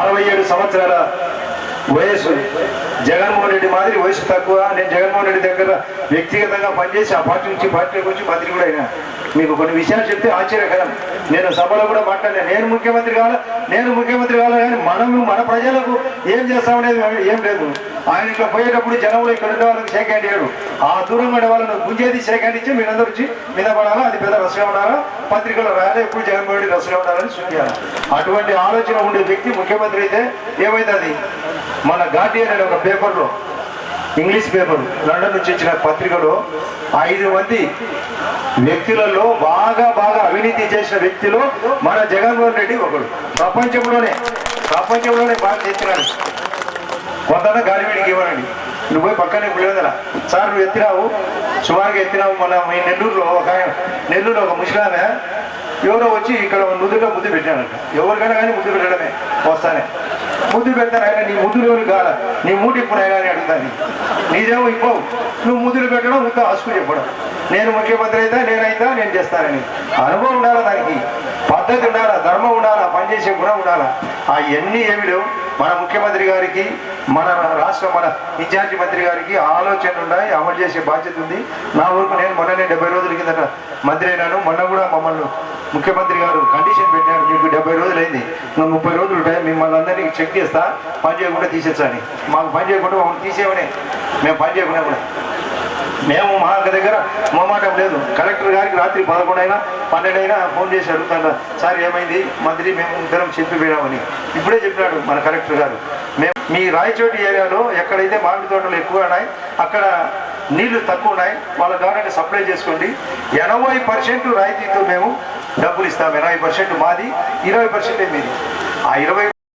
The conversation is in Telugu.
అరవై ఏడు సంవత్సరాల వయసు జగన్మోహన్ రెడ్డి మాదిరి వయసు తక్కువ నేను జగన్మోహన్ రెడ్డి దగ్గర వ్యక్తిగతంగా పనిచేసి ఆ పార్టీ నుంచి పార్టీ వచ్చి మంత్రి కూడా అయినా. మీకు కొన్ని విషయాలు చెప్తే ఆశ్చర్యకరం. నేను సభలో కూడా మాట్లాడినా నేను ముఖ్యమంత్రి కావాలా నేను ముఖ్యమంత్రి కావాలా కానీ మనము మన ప్రజలకు ఏం చేస్తామనేది ఏం లేదు. ఆయన ఇట్లా పోయేటప్పుడు జనంలో ఇక్కడ ఉండే వాళ్ళకి షేక్ హ్యాండ్ ఆ దూరంగా ఉండే వాళ్ళని గుంజేది షేక్ హ్యాండ్ ఇచ్చి మీరందరూ వచ్చి మీద పడాలా అది పెద్ద రసగా ఉండాలా పత్రికలో రాయాలి ఎప్పుడు జగన్మోహన్ రెడ్డి రసగా ఉండాలని సూచించాలి అటువంటి ఆలోచన ఉండే వ్యక్తి ముఖ్యమంత్రి అయితే ఏమైంది అది? మన గార్డియన్ అనే ఒక పేపర్లో ఇంగ్లీష్ పేపర్ లండన్ నుంచి ఇచ్చిన పత్రికలో ఐదు మంది వ్యక్తులలో బాగా బాగా అవినీతి చేసిన వ్యక్తిలో మన జగన్మోహన్ రెడ్డి ఒకడు. ప్రపంచంలోనే ప్రపంచంలోనే బాగా చేస్తున్నాడు. కొంత గాలివీడికి ఇవ్వనండి నువ్వు పోయి పక్కనే ఇప్పుడు సార్ నువ్వు ఎత్తినావు సుమారుగా ఎత్తినావు మన మీ నెల్లూరులో ఒక ఆయన నెల్లూరులో ఒక ముసలామె. ఎవరో వచ్చి ఇక్కడ నుదురుగా ముద్దు పెట్టాడంట ఎవరికైనా కానీ ముద్దు పెట్టడమే. వస్తానే. ముద్దు పెడతాను ఆయన నీ ముద్దులు ఎవరు కాల నీ మూడు ఇప్పుడు అయినా అని అడుగుతాను నీదేమో ఇవ్వవు నువ్వు ముద్దులు పెట్టడం ఇంకా హస్కు చెప్పడం. నేను ముఖ్యమంత్రి అయితే నేనైతే నేను చేస్తానని. అనుభవం ఉండాలా దానికి? పద్ధతి ఉండాలా? ధర్మం ఉండాలా? పనిచేసే గుణం ఉండాలా? అవన్నీ ఎన్ని ఏమి లేవు. మన ముఖ్యమంత్రి గారికి మన రాష్ట్ర మన ఇన్ఛార్జి మంత్రి గారికి ఆలోచన ఉన్నాయి అమలు చేసే బాధ్యత ఉంది. నా వరకు నేను మొన్ననే డెబ్బై రోజుల కిందట మంత్రి అయినాను. మొన్న కూడా మమ్మల్ని ముఖ్యమంత్రి గారు కండిషన్ పెట్టారు. మీకు డెబ్బై రోజులు అయింది ముప్పై రోజులు ఉంటాయి. మిమ్మల్ని అందరినీ చెక్ చేస్తా పని చేయకుండా తీసేచ్చని మాకు పని చేయకుండా మమ్మల్ని తీసేవనే మేము పని చేయకుండా కూడా. మేము మా దగ్గర మొమాటం లేదు. కలెక్టర్ గారికి రాత్రి పదకొండు అయినా పన్నెండు అయినా ఫోన్ చేసి అడుగుతాను. సార్ ఏమైంది? మంత్రి మేము ఇద్దరం చెప్పిపోయామని ఇప్పుడే చెప్పినాడు మన కలెక్టర్ గారు. మేము మీ రాయచోటి ఏరియాలో ఎక్కడైతే మామిడి తోటలు ఎక్కువ ఉన్నాయి అక్కడ నీళ్ళు తక్కువ ఉన్నాయి వాళ్ళ ద్వారా సప్లై చేసుకోండి. ఎనభై పర్సెంట్ రాయితీతో మేము డబ్బులు ఇస్తాం. ఎనభై పర్సెంట్ మాది ఇరవై పర్సెంటే మీది. ఆ ఇరవై